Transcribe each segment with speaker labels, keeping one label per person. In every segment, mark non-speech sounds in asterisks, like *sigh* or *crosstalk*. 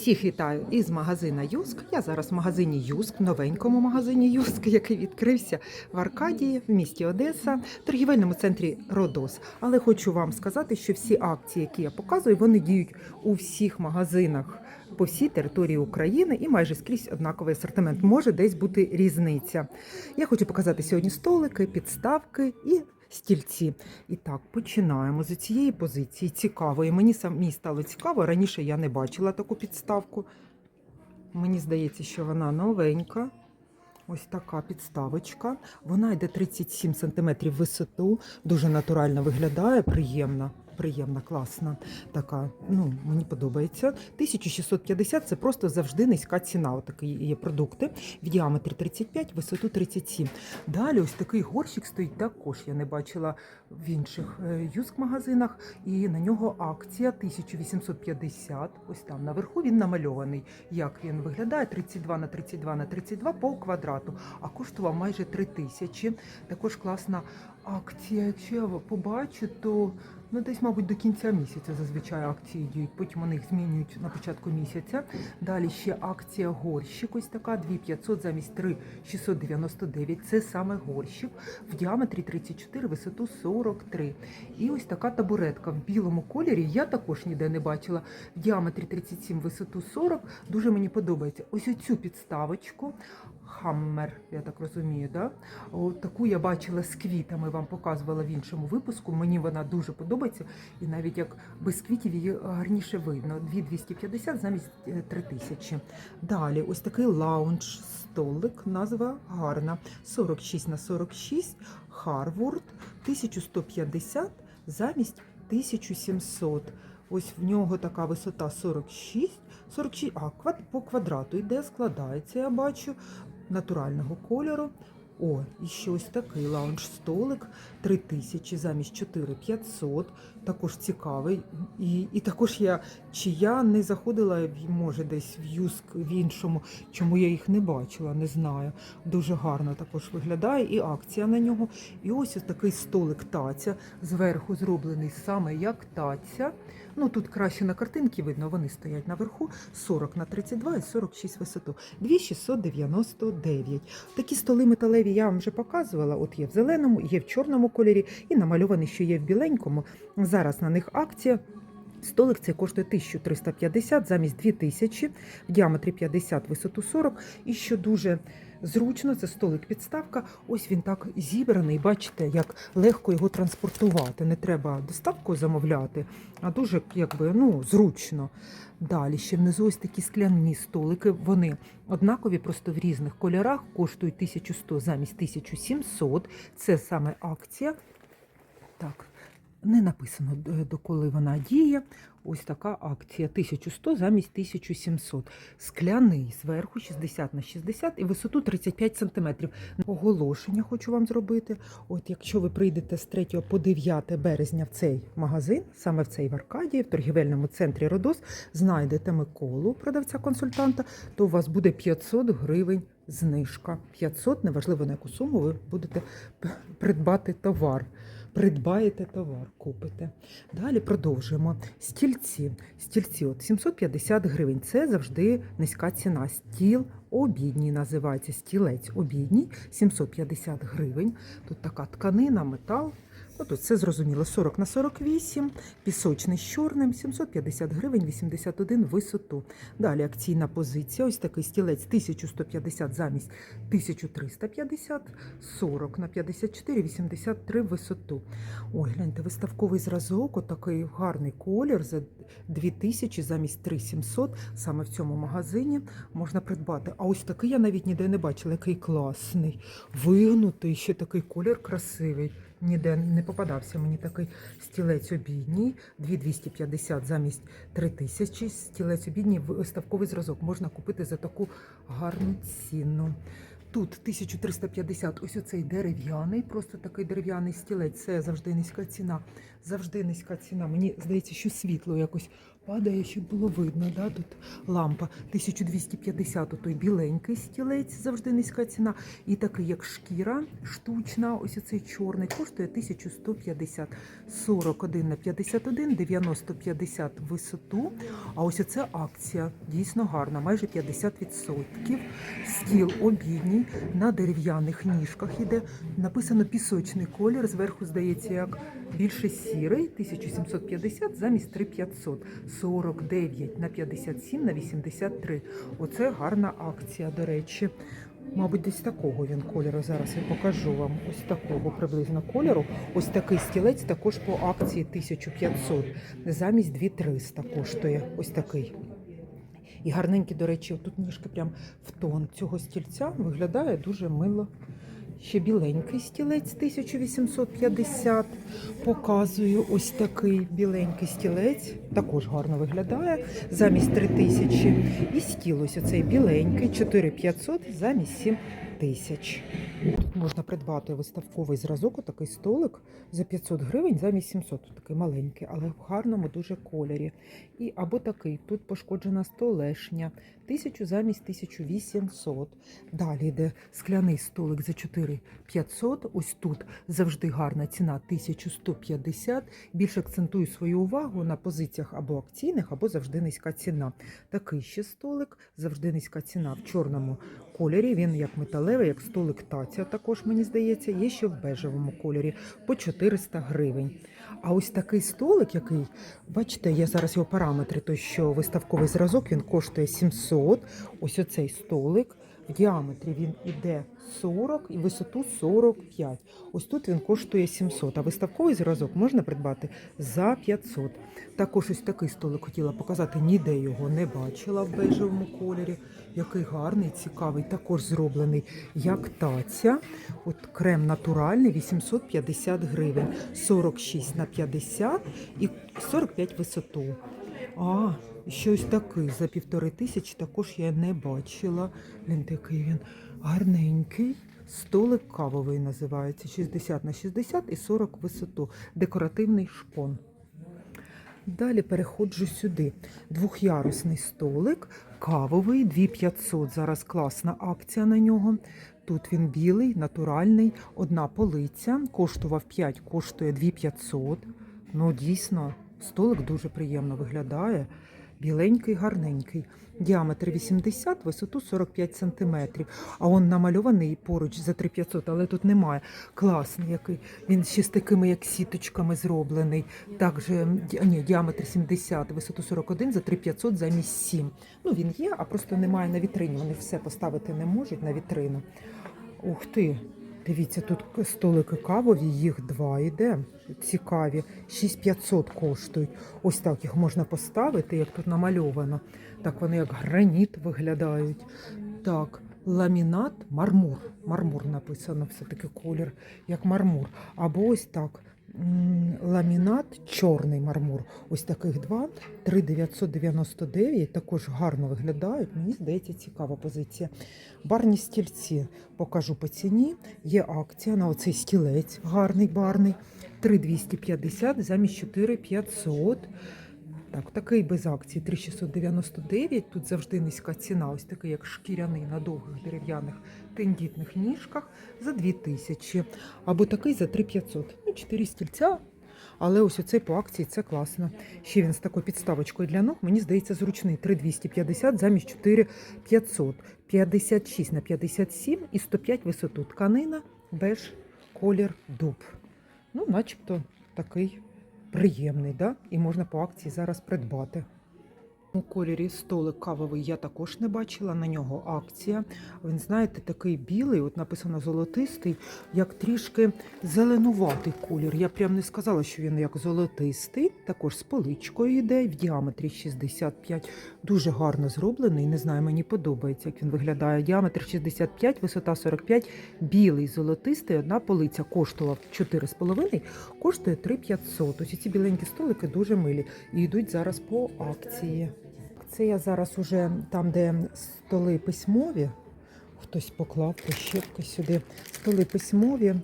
Speaker 1: Всіх вітаю із магазина Юск. Я зараз в магазині Юск, новенькому магазині Юск, *laughs* який відкрився в Аркадії в місті Одеса, в торгівельному центрі Родос. Але хочу вам сказати, що всі акції, які я показую, вони діють у всіх магазинах по всій території України і майже скрізь однаковий асортимент. Може десь бути різниця. Я хочу показати сьогодні столики, підставки і. Стільці. І так, починаємо з цієї позиції. Цікавої. Мені самі стало цікаво. Раніше я не бачила таку підставку. Мені здається, що вона новенька. Ось така підставочка. Вона йде 37 см висоту, дуже натурально виглядає, приємна. Приємна, класна така. Ну мені подобається. 1650 це просто завжди низька ціна. Отакі є продукти в діаметрі 35, висоту 37. Далі ось такий горщик стоїть також. Я не бачила в інших е, юск-магазинах. І на нього акція 1850. Ось там наверху він намальований. Як він виглядає? 32 на 32 на 32 по квадрату, а коштував майже 3000. Також класна акція. Якщо я побачу, то ну десь, мабуть, до кінця місяця зазвичай акції діють. Потім вони їх змінюють на початку місяця. Далі ще акція горщик. Ось така 2500 замість 3699. Це саме горщик в діаметрі 34, висоту 43. І ось така табуретка в білому кольорі. Я також ніде не бачила. В діаметрі 37, висоту 40. Дуже мені подобається. Ось оцю підставочку. Хаммер, я так розумію, да? От таку я бачила з квітами, вам показувала в іншому випуску. Мені вона дуже подобається, і навіть як без квітів її гарніше видно. 2250 замість е, 3000. Далі, ось такий лаунж столик, назва гарна. 46 на 46, Харвард, 1150 замість 1700. Ось в нього така висота 46, 46, а по квадрату йде, складається, я бачу, натурального кольору. О, і ще ось такий лаунж-столик 3000 замість 4500. Також цікавий. І, і також я, чи я не заходила, може, десь в Юск в іншому, чому я їх не бачила, не знаю. Дуже гарно також виглядає. І акція на нього. І ось ось такий столик таця. Зверху зроблений саме як таця. Ну тут краще на картинці видно, вони стоять наверху 40 на 32 і 46 висоту. 2699. Такі столи металеві я вам вже показувала. От є в зеленому, є в чорному кольорі і намальований, що є в біленькому. Зараз на них акція. Столик цей коштує 1350 замість 2000, в діаметрі 50, висоту 40. І що дуже зручно, це столик підставка. Ось він так зібраний. Бачите, як легко його транспортувати. Не треба доставку замовляти, а дуже якби ну зручно. Далі ще внизу ось такі скляні столики. Вони однакові, просто в різних кольорах, коштують 1100 замість 1700. Це саме акція. Так, не написано, д- доколи вона діє. Ось така акція 1100 замість 1700. Скляний зверху 60 на 60 і висоту 35 см. Оголошення хочу вам зробити. От якщо ви прийдете з 3 по 9 березня в цей магазин, саме в цей в Аркадії, в торгівельному центрі Родос, знайдете Миколу, продавця-консультанта, то у вас буде 500 гривень знижка. 500, неважливо на яку суму ви будете придбати товар. Придбаєте товар, купите. Далі продовжуємо. Стільці. Стільці от 750 гривень. Це завжди низька ціна. Стіл обідній називається стілець обідній 750 гривень. Тут така тканина, метал. Ну, тут все зрозуміло. 40 на 48, пісочний з чорним, 750 гривень, 81 висоту. Далі акційна позиція. Ось такий стілець 1150 замість 1350, 40 на 54, 83 висоту. Ой, гляньте, виставковий зразок, отакий гарний колір за 2000 замість 3700. Саме в цьому магазині можна придбати. А ось такий я навіть ніде не бачила, який класний, вигнутий, ще такий колір красивий. Ніде не попадався мені такий стілець обідній, 2250 замість 3000. Стілець обідній виставковий зразок можна купити за таку гарну ціну. Тут 1350, ось оцей дерев'яний, просто такий дерев'яний стілець. Це завжди низька ціна. Завжди низька ціна. Мені здається, що світло якось падає, щоб було видно. Да? Тут лампа 1250, той біленький стілець, завжди низька ціна. І такий, як шкіра штучна, ось оцей чорний, коштує 1150. 41 на 51, 90 50 висоту. А ось оце акція дійсно гарна, майже 50%. Стіл обідній на дерев'яних ніжках іде. Написано пісочний колір. Зверху здається, як більше сірий, 1750 замість 3500. 49 на 57 на 83. Оце гарна акція, до речі. Мабуть, десь такого він кольору. Зараз я покажу вам. Ось такого приблизно кольору. Ось такий стілець також по акції 1500. Замість 2300 коштує. Ось такий. І гарненькі, до речі, тут ніжки прям в тон цього стільця виглядає дуже мило. Ще біленький стілець 1850. Показую ось такий біленький стілець. Також гарно виглядає. Замість 3000. І стіл ось оцей біленький 4500 замість 7000. Тут можна придбати виставковий зразок, отакий столик за 500 гривень замість 700. Тут такий маленький, але в гарному дуже кольорі. І або такий, тут пошкоджена столешня, 1000 замість 1800. Далі йде скляний столик за 4500. Ось тут завжди гарна ціна 1150. Більше акцентую свою увагу на позиціях або акційних, або завжди низька ціна. Такий ще столик, завжди низька ціна в чорному кольорі. Він як металевий, як столик таця, також мені здається, є ще в бежевому кольорі по 400 гривень. А ось такий столик, який, бачите, я зараз його параметри, то що виставковий зразок він коштує 700. Ось оцей столик. Діаметрі він іде 40 і висоту 45. Ось тут він коштує 700, а виставковий зразок можна придбати за 500. Також ось такий столик хотіла показати, ніде його не бачила в бежевому кольорі. Який гарний, цікавий, також зроблений як таця. От крем натуральний 850 гривень, 46 на 50 і 45 висоту. А, щось такий за півтори тисячі також я не бачила. Він такий він гарненький. Столик кавовий називається 60 на 60 і 40 висоту. Декоративний шпон. Далі переходжу сюди. Двох'ярусний столик, кавовий, 2500. Зараз класна акція на нього. Тут він білий, натуральний, одна полиця. Коштував 5, коштує 2500. Ну, дійсно, столик дуже приємно виглядає. Біленький, гарненький. Діаметр 80, висоту 45 см. А он намальований поруч за 3500, але тут немає. Класний який. Він ще з такими, як сіточками зроблений. Також ні, діаметр 70, висоту 41 за 3500 замість 7. Ну він є, а просто немає на вітрині. Вони все поставити не можуть на вітрину. Ух ти! Дивіться, тут столики кавові, їх два йде. Цікаві. 6500 коштують. Ось так їх можна поставити, як тут намальовано. Так вони як граніт виглядають. Так, ламінат, мармур. Мармур написано, все-таки колір, як мармур. Або ось так. Ламінат, чорний мармур. Ось таких два. 3999. Також гарно виглядають. Мені здається, цікава позиція. Барні стільці покажу по ціні. Є акція на оцей стілець, гарний барний. 3250 замість 4500. Так, такий без акції 3699. Тут завжди низька ціна. Ось такий, як шкіряний на довгих дерев'яних тендітних ніжках за 2000. Або такий за 3500. Ну, 4 стільця. Але ось оцей по акції це класно. Ще він з такою підставочкою для ног. Мені здається, зручний 3250 замість 4500. 56 на 57 і 105 висоту. Тканина, беж, колір, дуб. Ну, начебто такий приємний, да? і можна по акції зараз придбати. У кольорі столик кавовий я також не бачила, на нього акція. Він, знаєте, такий білий, от написано золотистий, як трішки зеленуватий колір. Я прям не сказала, що він як золотистий, також з поличкою йде, в діаметрі 65. Дуже гарно зроблений. Не знаю, мені подобається, як він виглядає. Діаметр 65, висота 45, білий, золотистий, одна полиця коштував 4,5, коштує 3,500. Ось ці біленькі столики дуже милі і йдуть зараз по акції. Це я зараз уже там, де столи письмові, хтось поклав прищепки сюди, столи письмові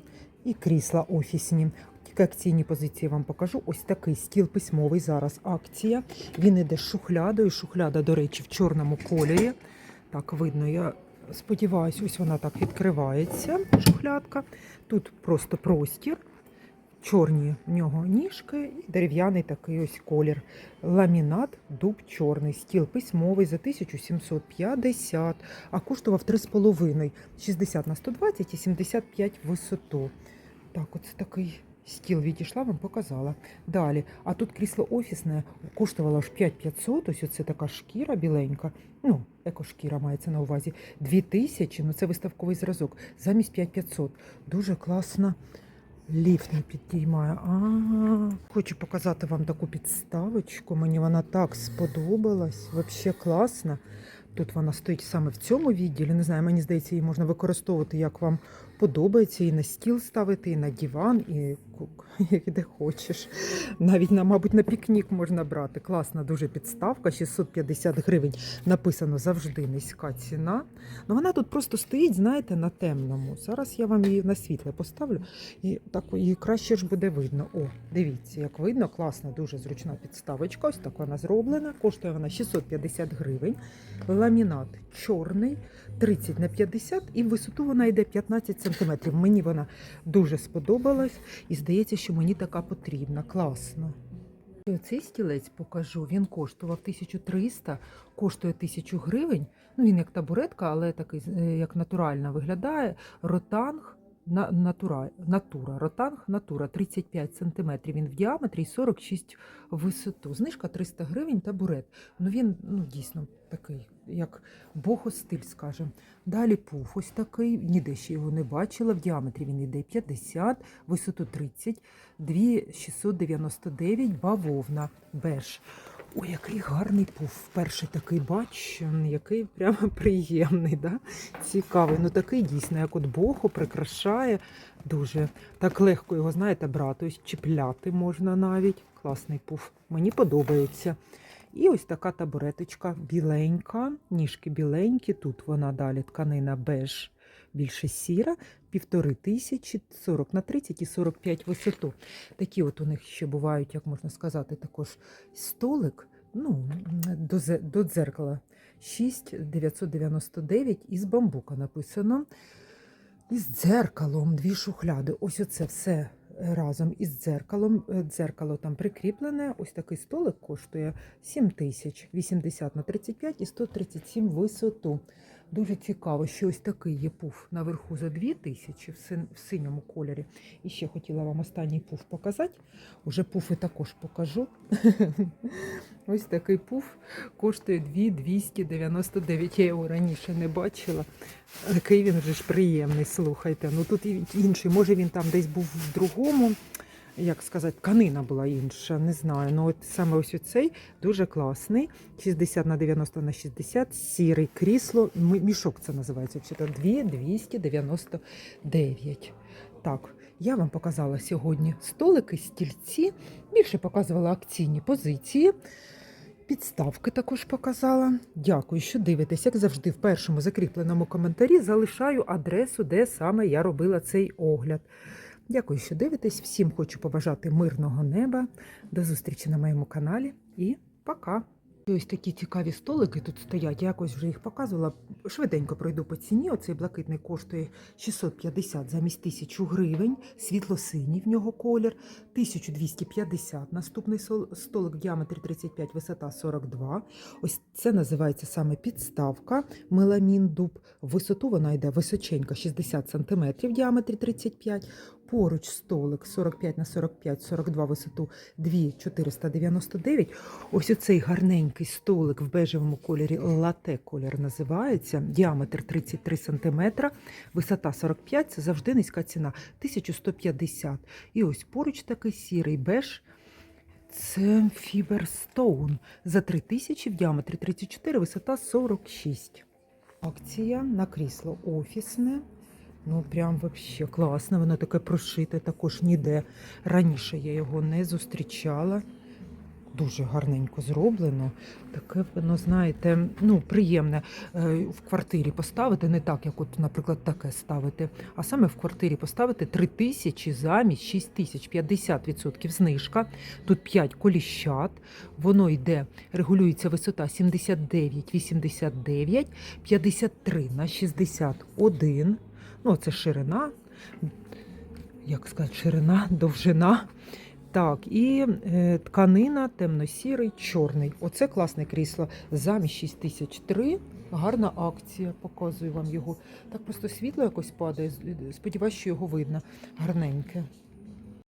Speaker 1: і крісла офісні. Трішки акційні позиції вам покажу. Ось такий стіл письмовий зараз акція. Він іде з шухлядою. Шухляда, до речі, в чорному кольорі. Так видно, я сподіваюся, ось вона так відкривається. Шухлядка. Тут просто простір. Чорні в нього ніжки і дерев'яний такий ось колір. Ламінат, дуб чорний, стіл письмовий за 1750, а коштував 3,5, 60 на 120 і 75 висоту. Так, оце такий стіл відійшла, вам показала. Далі, а тут крісло офісне коштувало аж 5500, ось оце така шкіра біленька, ну, екошкіра мається на увазі, 2000, ну це виставковий зразок, замість 5500. Дуже класно. Ліфт не підіймає. А, хочу показати вам таку підставочку. Мені вона так сподобалась. Взагалі класна. Тут вона стоїть саме в цьому відділі. Не знаю, мені здається, її можна використовувати, як вам подобається, і на стіл ставити, і на диван, і *laughs* де хочеш. Навіть на, мабуть, на пікнік можна брати. Класна дуже підставка, 650 гривень. Написано завжди низька ціна. Ну вона тут просто стоїть, знаєте, на темному. Зараз я вам її на світле поставлю. І так її краще ж буде видно. О, дивіться, як видно, класна, дуже зручна підставочка. Ось так вона зроблена. Коштує вона 650 гривень. Ламінат чорний, 30 на 50, і в висоту вона йде 15 см. Мені вона дуже сподобалась, і здається, що мені така потрібна. Класно. І Оцей стілець покажу. Він коштував 1300, коштує 1000 гривень. Ну він як табуретка, але такий е, як натурально виглядає. Ротанг натура, натура. Ротанг натура 35 см. Він в діаметрі і 46 в висоту. Знижка 300 гривень табурет. Ну він ну дійсно такий, як богостиль, скажем. Далі пуф ось такий. Ніде ще його не бачила. В діаметрі він йде 50, висоту 30, 2699 бавовна беж. Ой, який гарний пуф. Вперше такий бачу, який прямо *laughs* приємний, да? цікавий. Ну такий дійсно, як от боху прикрашає. Дуже так легко його, знаєте, брати, ось чіпляти можна навіть. Класний пуф. Мені подобається. І ось така табуреточка біленька, ніжки біленькі. Тут вона далі тканина беж, більше сіра, півтори тисячі, 40 на 30 і 45 висоту. Такі от у них ще бувають, як можна сказати, також столик ну, до, до дзеркала 6,999 із бамбука написано. Із дзеркалом, дві шухляди. Ось оце все разом із дзеркалом. Е, Дзеркало там прикріплене. Ось такий столик коштує 7 тисяч 80 на 35 і 137 висоту. Дуже цікаво, що ось такий є пуф наверху за 2 тисячі в, син- в синьому кольорі. І ще хотіла вам останній пуф показати. Уже пуфи також покажу. *laughs* Ось такий пуф коштує 2,299. Я його раніше не бачила. Який він вже ж приємний, слухайте. Ну тут інший. Може він там десь був в другому. Як сказати, тканина була інша, не знаю. Ну от саме ось оцей дуже класний. 60 на 90 на 60, сірий крісло. Мішок це називається. Взагалі 2,299. Так, я вам показала сьогодні столики, стільці. Більше показувала акційні позиції. Підставки також показала. Дякую, що дивитесь. Як завжди, в першому закріпленому коментарі залишаю адресу, де саме я робила цей огляд. Дякую, що дивитесь. Всім хочу побажати мирного неба. До зустрічі на моєму каналі і пока! Ось такі цікаві столики тут стоять. Я якось вже їх показувала. Швиденько пройду по ціні. Оцей блакитний коштує 650 замість 1000 гривень. Світло-синій в нього колір. 1250. Наступний столик в діаметрі 35, висота 42. Ось це називається саме підставка. Меламін дуб. Висоту вона йде височенька 60 см в діаметрі 35. Поруч столик 45 на 45, 42 висоту 2,499. Ось оцей гарненький столик в бежевому кольорі лате колір називається. Діаметр 33 см, висота 45, це завжди низька ціна 1150. І ось поруч такий сірий беж. Це Фіберстоун за 3000 в діаметрі 34, висота 46. Акція на крісло офісне. Ну, прям вообще класно. Воно таке прошите, також ніде. Раніше я його не зустрічала. Дуже гарненько зроблено. Таке воно, знаєте, ну, приємне е, в квартирі поставити, не так, як, от, наприклад, таке ставити, а саме в квартирі поставити 3 тисячі замість 6 тисяч, 50% знижка. Тут 5 коліщат, воно йде, регулюється висота 79-89, 53 на 61. Ну, це ширина, як сказати, ширина, довжина. Так, і е, тканина темно-сірий, чорний. Оце класне крісло. Замість 6003. Гарна акція, показую вам його. Так просто світло якось падає. Сподіваюсь, що його видно. Гарненьке.